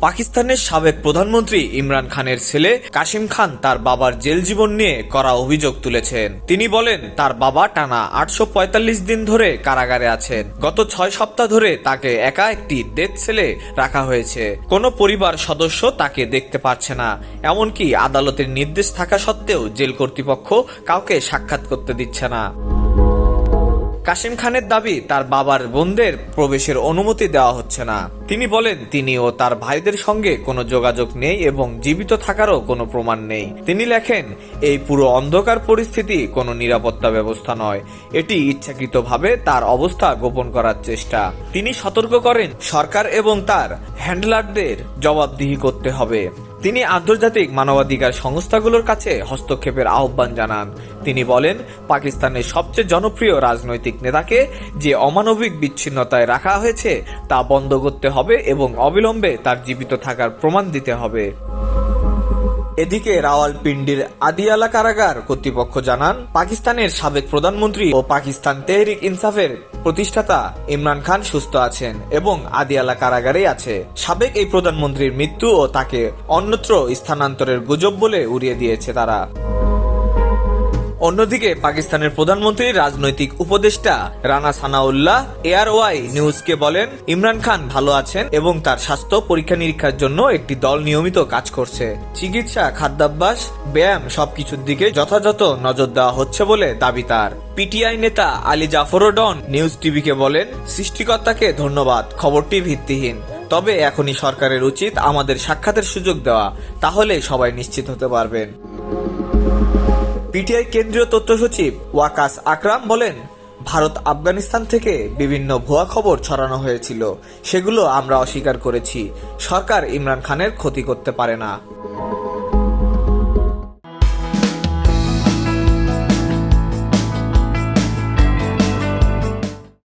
পাকিস্তানের সাবেক প্রধানমন্ত্রী ইমরান খানের ছেলে কাশিম খান তার বাবার জেল জীবন নিয়ে করা অভিযোগ তুলেছেন। তিনি বলেন, তার বাবা টানা আটশো পঁয়তাল্লিশ দিন ধরে কারাগারে আছেন। গত ছয় সপ্তাহ ধরে তাকে একা একটি ডেথ সেলে রাখা হয়েছে। কোনো পরিবার সদস্য তাকে দেখতে পারছে না। এমনকি আদালতের নির্দেশ থাকা সত্ত্বেও জেল কর্তৃপক্ষ কাউকে সাক্ষাৎ করতে দিচ্ছে না। কাশিম খানের দাবি, তার বাবার বোনদের প্রবেশের অনুমতি দেওয়া হচ্ছে না। তিনি বলেন, তিনি ও তার ভাইদের সঙ্গে কোনো যোগাযোগ নেই এবং জীবিত থাকারও কোনো প্রমাণ নেই। তিনি লেখেন, এই পুরো অন্ধকার পরিস্থিতি কোনো নিরাপত্তা ব্যবস্থা নয়। এটি ইচ্ছাকৃতভাবে তার অবস্থা গোপন করার চেষ্টা। তিনি সতর্ক করেন, সরকার এবং তার হ্যান্ডলারদের জবাবদিহি করতে হবে। তিনি আন্তর্জাতিক মানবাধিকার সংস্থাগুলোর কাছে হস্তক্ষেপের আহ্বান জানান। তিনি বলেন, পাকিস্তানের সবচেয়ে জনপ্রিয় রাজনৈতিক নেতাকে যে অমানবিক বিচ্ছিন্নতায় রাখা হয়েছে তা বন্ধ করতে হবে এবং অবিলম্বে তার জীবিত থাকার প্রমাণ দিতে হবে। এদিকে রাওয়াল পিন্ডির আদিয়ালা কারাগার কর্তৃপক্ষ জানান, পাকিস্তানের সাবেক প্রধানমন্ত্রী ও পাকিস্তান তেহরিক ইনসাফের প্রতিষ্ঠাতা ইমরান খান সুস্থ আছেন এবং আদিয়ালা কারাগারে আছে। সাবেক এই প্রধানমন্ত্রীর মৃত্যু ও তাকে অন্যত্র স্থানান্তরের গুজব বলে উড়িয়ে দিয়েছে তারা। অন্যদিকে পাকিস্তানের প্রধানমন্ত্রী, রাজনৈতিক উপদেষ্টা রানা সানাউল্লাহ এআরওয়াই নিউজকে বলেন, ইমরান খান ভালো আছেন এবং তার স্বাস্থ্য পরীক্ষা নিরীক্ষার জন্য একটি দল নিয়মিত কাজ করছে। চিকিৎসা, খাদ্যাভ্যাস, ব্যায়াম সবকিছুর দিকে যথাযথ নজর দেওয়া হচ্ছে বলে দাবি তার। পিটিআই নেতা আলী জাফরও ডন নিউজ টিভিকে বলেন, সৃষ্টিকর্তাকে ধন্যবাদ, খবরটি ভিত্তিহীন। তবে এখনই সরকারের উচিত আমাদের সাক্ষাতের সুযোগ দেওয়া, তাহলে সবাই নিশ্চিত হতে পারবেন। পিটিআই কেন্দ্রীয় তথ্য সচিব ওয়াকাস আকরাম বলেন, ভারত আফগানিস্তান থেকে বিভিন্ন ভুয়া খবর ছড়ানো হয়েছিল। সেগুলো আমরা অস্বীকার করেছি। সরকার ইমরান খানের ক্ষতি করতে পারে না।